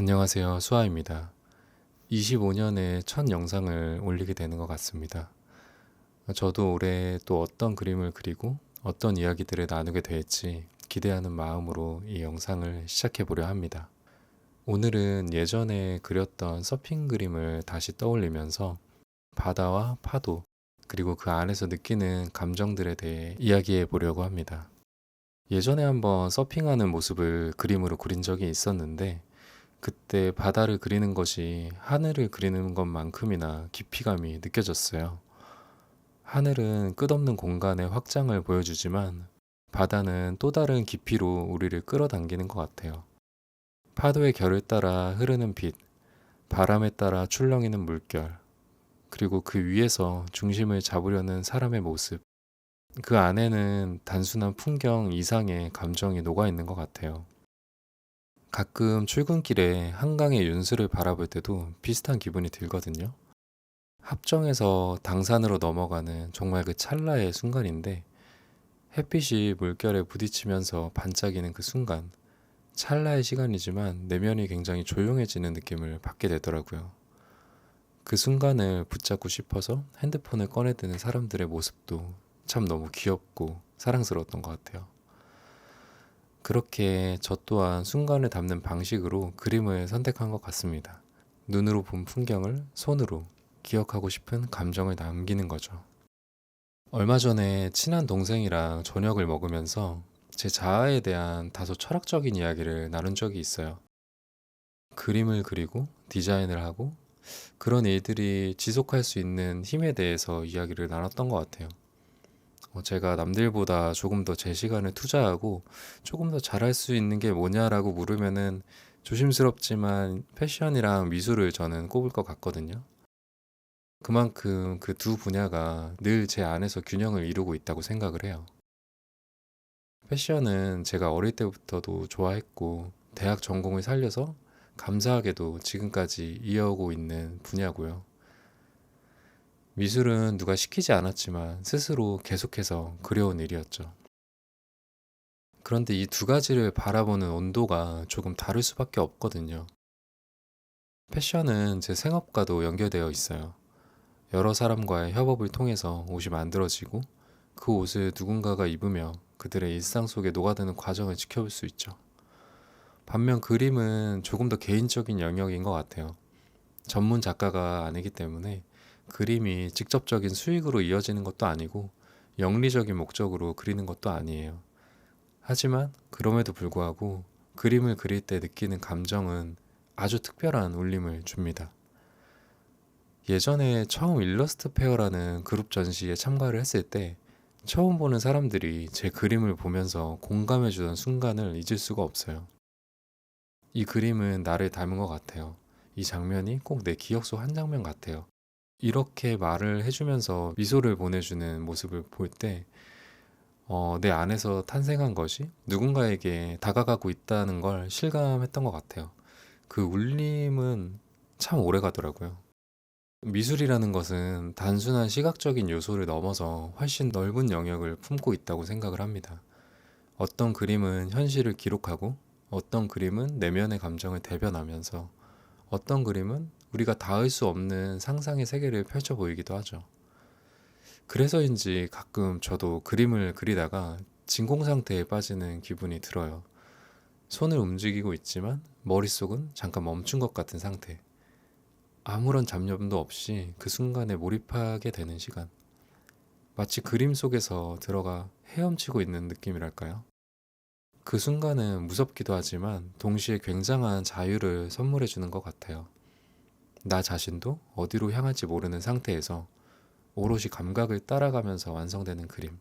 안녕하세요. 수아입니다. 25년의 첫 영상을 올리게 되는 것 같습니다. 저도 올해 또 어떤 그림을 그리고 어떤 이야기들을 나누게 될지 기대하는 마음으로 이 영상을 시작해 보려 합니다. 오늘은 예전에 그렸던 서핑 그림을 다시 떠올리면서 바다와 파도, 그리고 그 안에서 느끼는 감정들에 대해 이야기해 보려고 합니다. 예전에 한번 서핑하는 모습을 그림으로 그린 적이 있었는데, 그때 바다를 그리는 것이 하늘을 그리는 것만큼이나 깊이감이 느껴졌어요. 하늘은 끝없는 공간의 확장을 보여주지만 바다는 또 다른 깊이로 우리를 끌어당기는 것 같아요. 파도의 결을 따라 흐르는 빛, 바람에 따라 출렁이는 물결, 그리고 그 위에서 중심을 잡으려는 사람의 모습. 그 안에는 단순한 풍경 이상의 감정이 녹아 있는 것 같아요. 가끔 출근길에 한강의 윤수를 바라볼 때도 비슷한 기분이 들거든요. 합정에서 당산으로 넘어가는 정말 그 찰나의 순간인데 햇빛이 물결에 부딪히면서 반짝이는 그 순간 찰나의 시간이지만 내면이 굉장히 조용해지는 느낌을 받게 되더라고요. 그 순간을 붙잡고 싶어서 핸드폰을 꺼내드는 사람들의 모습도 참 너무 귀엽고 사랑스러웠던 것 같아요. 그렇게 저 또한 순간을 담는 방식으로 그림을 선택한 것 같습니다. 눈으로 본 풍경을 손으로 기억하고 싶은 감정을 남기는 거죠. 얼마 전에 친한 동생이랑 저녁을 먹으면서 제 자아에 대한 다소 철학적인 이야기를 나눈 적이 있어요. 그림을 그리고 디자인을 하고 그런 일들이 지속할 수 있는 힘에 대해서 이야기를 나눴던 것 같아요. 어, 제가 남들보다 조금 더 제 시간을 투자하고 조금 더 잘할 수 있는 게 뭐냐라고 물으면은 조심스럽지만 패션이랑 미술을 저는 꼽을 것 같거든요. 그만큼 그 두 분야가 늘 제 안에서 균형을 이루고 있다고 생각을 해요. 패션은 제가 어릴 때부터도 좋아했고, 대학 전공을 살려서 감사하게도 지금까지 이어오고 있는 분야고요. 미술은 누가 시키지 않았지만 스스로 계속해서 그려온 일이었죠. 그런데 이 두 가지를 바라보는 온도가 조금 다를 수밖에 없거든요. 패션은 제 생업과도 연결되어 있어요. 여러 사람과의 협업을 통해서 옷이 만들어지고 그 옷을 누군가가 입으며 그들의 일상 속에 녹아드는 과정을 지켜볼 수 있죠. 반면 그림은 조금 더 개인적인 영역인 것 같아요. 전문 작가가 아니기 때문에 그림이 직접적인 수익으로 이어지는 것도 아니고 영리적인 목적으로 그리는 것도 아니에요. 하지만 그럼에도 불구하고 그림을 그릴 때 느끼는 감정은 아주 특별한 울림을 줍니다. 예전에 처음 일러스트 페어라는 그룹 전시에 참가를 했을 때 처음 보는 사람들이 제 그림을 보면서 공감해 주던 순간을 잊을 수가 없어요. 이 그림은 나를 닮은 것 같아요. 이 장면이 꼭 내 기억 속 한 장면 같아요. 이렇게 말을 해주면서 미소를 보내주는 모습을 볼 때, 어, 내 안에서 탄생한 것이 누군가에게 다가가고 있다는 걸 실감했던 것 같아요. 그 울림은 참 오래 가더라고요. 미술이라는 것은 단순한 시각적인 요소를 넘어서 훨씬 넓은 영역을 품고 있다고 생각을 합니다. 어떤 그림은 현실을 기록하고 어떤 그림은 내면의 감정을 대변하면서 어떤 그림은 우리가 닿을 수 없는 상상의 세계를 펼쳐 보이기도 하죠. 그래서인지 가끔 저도 그림을 그리다가 진공 상태에 빠지는 기분이 들어요. 손을 움직이고 있지만 머릿속은 잠깐 멈춘 것 같은 상태. 아무런 잡념도 없이 그 순간에 몰입하게 되는 시간. 마치 그림 속에서 들어가 헤엄치고 있는 느낌이랄까요? 그 순간은 무섭기도 하지만 동시에 굉장한 자유를 선물해 주는 것 같아요. 나 자신도 어디로 향할지 모르는 상태에서 오롯이 감각을 따라가면서 완성되는 그림.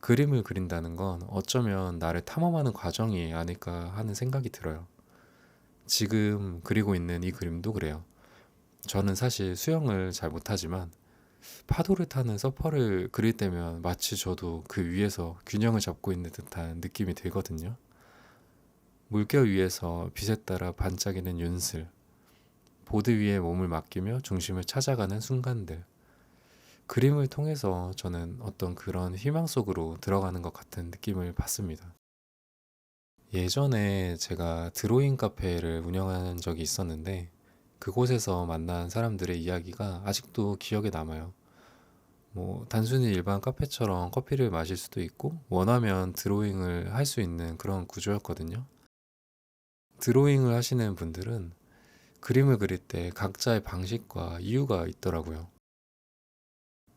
그림을 그린다는 건 어쩌면 나를 탐험하는 과정이 아닐까 하는 생각이 들어요. 지금 그리고 있는 이 그림도 그래요. 저는 사실 수영을 잘 못하지만 파도를 타는 서퍼를 그릴 때면 마치 저도 그 위에서 균형을 잡고 있는 듯한 느낌이 들거든요. 물결 위에서 빛에 따라 반짝이는 윤슬, 보드 위에 몸을 맡기며 중심을 찾아가는 순간들. 그림을 통해서 저는 어떤 그런 희망 속으로 들어가는 것 같은 느낌을 받습니다. 예전에 제가 드로잉 카페를 운영한 적이 있었는데 그곳에서 만난 사람들의 이야기가 아직도 기억에 남아요. 뭐 단순히 일반 카페처럼 커피를 마실 수도 있고 원하면 드로잉을 할 수 있는 그런 구조였거든요. 드로잉을 하시는 분들은 그림을 그릴 때 각자의 방식과 이유가 있더라고요.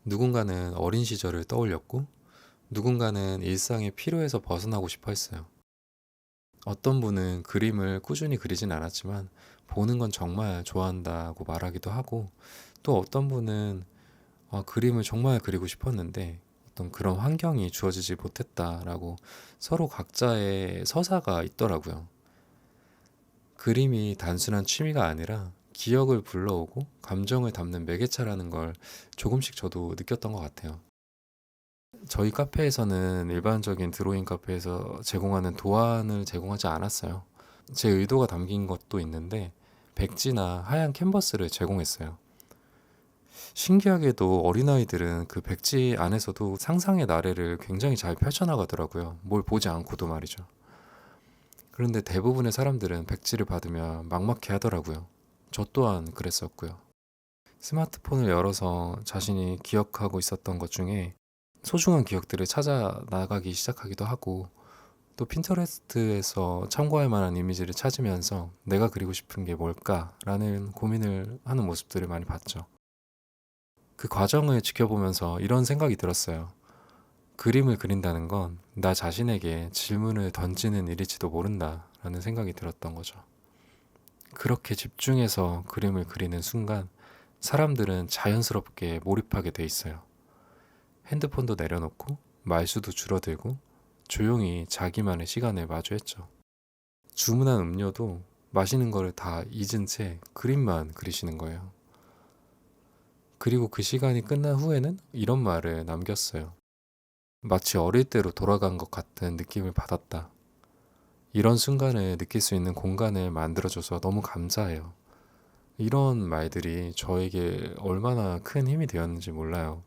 누군가는 어린 시절을 떠올렸고, 누군가는 일상의 피로에서 벗어나고 싶어 했어요. 어떤 분은 그림을 꾸준히 그리진 않았지만, 보는 건 정말 좋아한다고 말하기도 하고, 또 어떤 분은 아, 그림을 정말 그리고 싶었는데, 어떤 그런 환경이 주어지지 못했다라고 서로 각자의 서사가 있더라고요. 그림이 단순한 취미가 아니라 기억을 불러오고 감정을 담는 매개체라는 걸 조금씩 저도 느꼈던 것 같아요. 저희 카페에서는 일반적인 드로잉 카페에서 제공하는 도안을 제공하지 않았어요. 제 의도가 담긴 것도 있는데 백지나 하얀 캔버스를 제공했어요. 신기하게도 어린아이들은 그 백지 안에서도 상상의 나래를 굉장히 잘 펼쳐나가더라고요. 뭘 보지 않고도 말이죠. 그런데 대부분의 사람들은 백지를 받으면 막막해 하더라고요. 저 또한 그랬었고요. 스마트폰을 열어서 자신이 기억하고 있었던 것 중에 소중한 기억들을 찾아 나가기 시작하기도 하고 또 핀터레스트에서 참고할 만한 이미지를 찾으면서 내가 그리고 싶은 게 뭘까라는 고민을 하는 모습들을 많이 봤죠. 그 과정을 지켜보면서 이런 생각이 들었어요. 그림을 그린다는 건 나 자신에게 질문을 던지는 일일지도 모른다라는 생각이 들었던 거죠. 그렇게 집중해서 그림을 그리는 순간 사람들은 자연스럽게 몰입하게 돼 있어요. 핸드폰도 내려놓고 말수도 줄어들고 조용히 자기만의 시간을 마주했죠. 주문한 음료도 마시는 거를 다 잊은 채 그림만 그리시는 거예요. 그리고 그 시간이 끝난 후에는 이런 말을 남겼어요. 마치 어릴 때로 돌아간 것 같은 느낌을 받았다. 이런 순간을 느낄 수 있는 공간을 만들어줘서 너무 감사해요. 이런 말들이 저에게 얼마나 큰 힘이 되었는지 몰라요.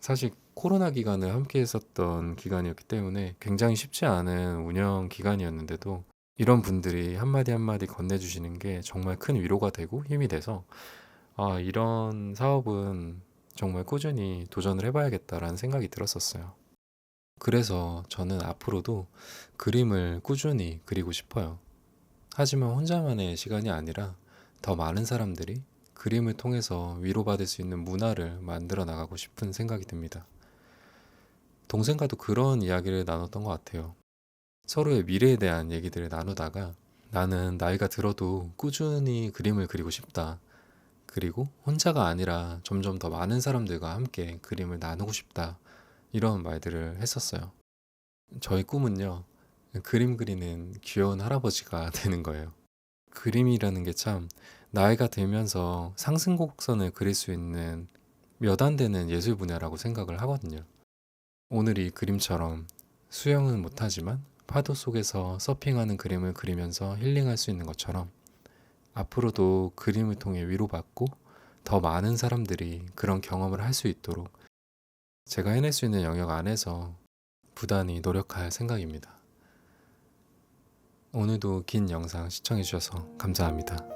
사실 코로나 기간을 함께 했었던 기간이었기 때문에 굉장히 쉽지 않은 운영 기간이었는데도 이런 분들이 한마디 한마디 건네주시는 게 정말 큰 위로가 되고 힘이 돼서 아, 이런 사업은 정말 꾸준히 도전을 해봐야겠다라는 생각이 들었었어요. 그래서 저는 앞으로도 그림을 꾸준히 그리고 싶어요. 하지만 혼자만의 시간이 아니라 더 많은 사람들이 그림을 통해서 위로받을 수 있는 문화를 만들어 나가고 싶은 생각이 듭니다. 동생과도 그런 이야기를 나눴던 것 같아요. 서로의 미래에 대한 얘기들을 나누다가 나는 나이가 들어도 꾸준히 그림을 그리고 싶다. 그리고 혼자가 아니라 점점 더 많은 사람들과 함께 그림을 나누고 싶다. 이런 말들을 했었어요. 저희 꿈은요, 그림 그리는 귀여운 할아버지가 되는 거예요. 그림이라는 게 참 나이가 들면서 상승 곡선을 그릴 수 있는 몇 안 되는 예술 분야라고 생각을 하거든요. 오늘 이 그림처럼 수영은 못하지만 파도 속에서 서핑하는 그림을 그리면서 힐링할 수 있는 것처럼 앞으로도 그림을 통해 위로받고 더 많은 사람들이 그런 경험을 할 수 있도록 제가 해낼 수 있는 영역 안에서 부단히 노력할 생각입니다. 오늘도 긴 영상 시청해주셔서 감사합니다.